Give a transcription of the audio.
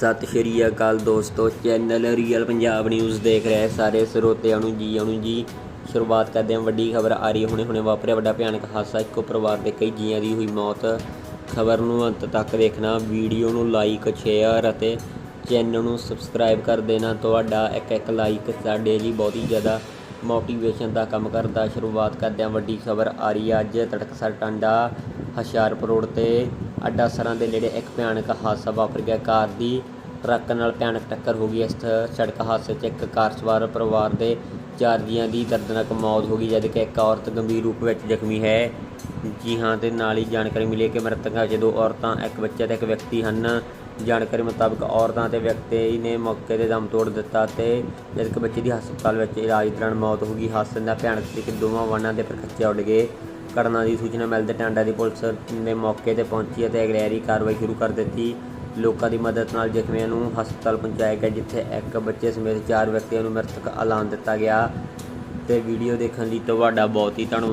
ਸਤਿ ਸ਼੍ਰੀ ਅਕਾਲ ਦੋਸਤੋ, channel real Punjab news ਦੇਖ ਰਹੇ ਸਾਰੇ ਸਰੋਤਿਆਂ ਨੂੰ ਜੀ ਆਣੂ ਜੀ। ਸ਼ੁਰੂਆਤ ਕਰਦੇ ਹਾਂ, ਵੱਡੀ ਖਬਰ ਆ ਰਹੀ ਹੈ। ਹੁਣੇ ਹੁਣੇ ਵਾਪਰਿਆ ਵੱਡਾ ਭਿਆਨਕ ਹਾਦਸਾ, ਇੱਕੋ ਪਰਿਵਾਰ ਦੇ ਕਈ ਜੀਆਂ ਦੀ ਹੋਈ ਮੌਤ। ਖਬਰ ਨੂੰ ਅੰਤ ਤੱਕ ਦੇਖਣਾ, ਵੀਡੀਓ ਨੂੰ ਲਾਈਕ ਸ਼ੇਅਰ ਅਤੇ ਚੈਨਲ ਨੂੰ ਸਬਸਕ੍ਰਾਈਬ ਕਰ ਦੇਣਾ। ਤੁਹਾਡਾ ਇੱਕ ਇੱਕ ਲਾਈਕ ਸਾਡੇ ਲਈ ਬਹੁਤ ਹੀ ਜ਼ਿਆਦਾ ਮੋਟੀਵੇਸ਼ਨ ਦਾ ਕੰਮ ਕਰਦਾ। ਸ਼ੁਰੂਆਤ ਕਰਦੇ ਹਾਂ, ਵੱਡੀ ਖਬਰ ਆ ਰਹੀ ਹੈ। ਅੱਜ ਤੜਕਸਰ ਟਾਂਡਾ, ਹੁਸ਼ਿਆਰਪੁਰ ਰੋਡ ਤੇ ਅੱਡਾ ਸਰਾਂ ਦੇ ਨੇੜੇ ਇੱਕ ਭਿਆਨਕ ਹਾਦਸਾ ਵਾਪਰ ਗਿਆ। ਕਾਰ ਦੀ ਟਰੱਕ ਨਾਲ ਭਿਆਨਕ ਟੱਕਰ ਹੋ ਗਈ। ਇਸ ਸੜਕ ਹਾਦਸੇ 'ਚ ਇੱਕ ਕਾਰ ਸਵਾਰ ਪਰਿਵਾਰ ਦੇ ਚਾਰ ਜੀਆਂ ਦੀ ਦਰਦਨਾਕ ਮੌਤ ਹੋ ਗਈ ਜਦਕਿ ਇੱਕ ਔਰਤ ਗੰਭੀਰ ਰੂਪ ਵਿੱਚ ਜ਼ਖਮੀ ਹੈ। ਜੀ ਹਾਂ ਤੇ ਨਾਲ ਹੀ ਜਾਣਕਾਰੀ ਮਿਲੀ ਕਿ ਮ੍ਰਿਤਕਾਂ ਵਿੱਚ ਦੋ ਔਰਤਾਂ, ਇੱਕ ਬੱਚਾ ਤੇ ਇੱਕ ਵਿਅਕਤੀ ਹਨ, ਜਾਣਕਾਰੀ ਮੁਤਾਬਕ ਔਰਤਾਂ ਤੇ ਵਿਅਕਤੀ ਨੇ ਮੌਕੇ ਤੇ ਦਮ ਤੋੜ ਦਿੱਤਾ ਤੇ ਜਦ ਬੱਚੇ ਦੀ ਹਸਪਤਾਲ ਵਿੱਚ ਇਲਾਜ ਦੌਰਾਨ ਮੌਤ ਹੋ ਗਈ। ਹਾਦਸੇ ਦਾ ਭਿਆਨਕ ਸੀ ਦੋਵਾਂ ਵਾਹਨਾਂ ਦੇ ਪਰਖੱਚੇ ਉੱਡ ਗਏ। ਘਟਨਾ ਦੀ ਸੂਚਨਾ ਮਿਲਦੇ ਟਾਂਡਾ ਦੀ ਪੁਲਿਸ ਨੇ ਮੌਕੇ ਤੇ ਪਹੁੰਚੀ ਅਤੇ ਅਗਲੇਰੀ ਕਾਰਵਾਈ ਸ਼ੁਰੂ ਕਰ ਦਿੱਤੀ। ਲੋਕਾਂ ਦੀ ਮਦਦ ਨਾਲ ਜ਼ਖਮੀਆਂ ਨੂੰ ਹਸਪਤਾਲ ਪਹੁੰਚਾਇਆ ਗਿਆ, ਜਿੱਥੇ ਇੱਕ ਬੱਚੇ ਸਮੇਤ ਚਾਰ ਵਿਅਕਤੀਆਂ ਨੂੰ ਮ੍ਰਿਤਕ ਐਲਾਨ ਦਿੱਤਾ ਗਿਆ। ਤੇ ਵੀਡੀਓ ਦੇਖਣ ਲਈ ਤੁਹਾਡਾ ਬਹੁਤ ਹੀ ਧੰਨਵਾਦ।